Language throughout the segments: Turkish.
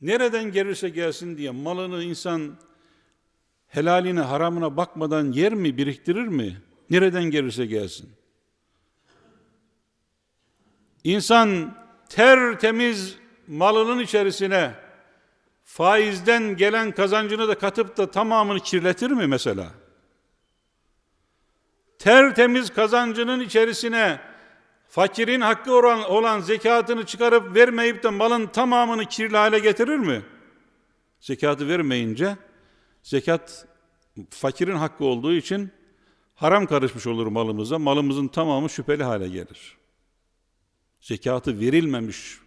Nereden gelirse gelsin diye malını insan helaline haramına bakmadan yer mi biriktirir mi? Nereden gelirse gelsin. İnsan tertemiz malının içerisine faizden gelen kazancını da katıp da tamamını kirletir mi mesela? Tertemiz kazancının içerisine fakirin hakkı olan, olan zekatını çıkarıp vermeyip de malın tamamını kirli hale getirir mi? Zekatı vermeyince zekat fakirin hakkı olduğu için haram karışmış olur malımıza. Malımızın tamamı şüpheli hale gelir. Zekatı verilmemiş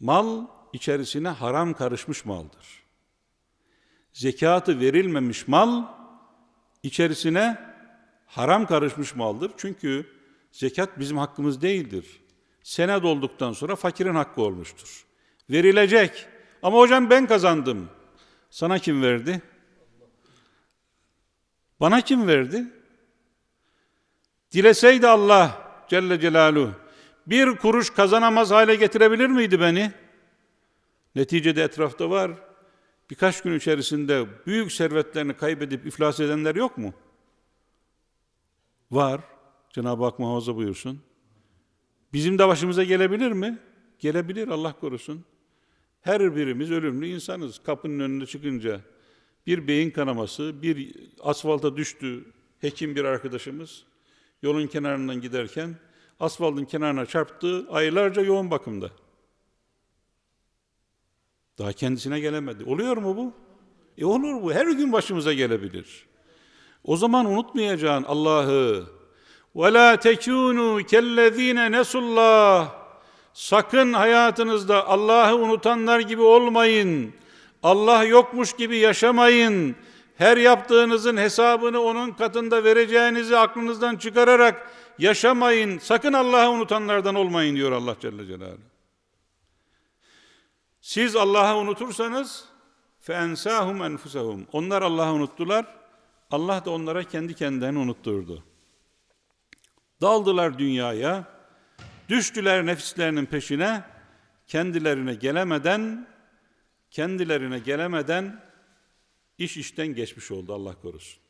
mal içerisine haram karışmış maldır. Zekatı verilmemiş mal içerisine haram karışmış maldır. Çünkü zekat bizim hakkımız değildir. Sene dolduktan sonra fakirin hakkı olmuştur. Verilecek. Ama hocam ben kazandım. Sana kim verdi? Bana kim verdi? Dileseydi Allah Celle Celaluhu bir kuruş kazanamaz hale getirebilir miydi beni? Neticede etrafta var. Birkaç gün içerisinde büyük servetlerini kaybedip iflas edenler yok mu? Var. Cenab-ı Hak muhafaza buyursun. Bizim de başımıza gelebilir mi? Gelebilir Allah korusun. Her birimiz ölümlü insanız. Kapının önünde çıkınca bir beyin kanaması, bir asfalta düştü hekim bir arkadaşımız. Yolun kenarından giderken asfaltın kenarına çarptı, aylarca yoğun bakımda. Daha kendisine gelemedi. Oluyor mu bu? E olur bu. Her gün başımıza gelebilir. O zaman unutmayacaksın Allah'ı. وَلَا تَكُونُوا كَالَّذ۪ينَ نَسُوا Sakın hayatınızda Allah'ı unutanlar gibi olmayın. Allah yokmuş gibi yaşamayın. Her yaptığınızın hesabını onun katında vereceğinizi aklınızdan çıkararak yaşamayın. Sakın Allah'ı unutanlardan olmayın diyor Allah Celle Celaluhu. Siz Allah'ı unutursanız فَاَنْسَاهُمْ اَنْفُسَهُمْ Onlar Allah'ı unuttular. Allah da onlara kendi kendilerini unutturdu. Daldılar dünyaya, düştüler nefislerinin peşine, kendilerine gelemeden, kendilerine gelemeden iş işten geçmiş oldu Allah korusun.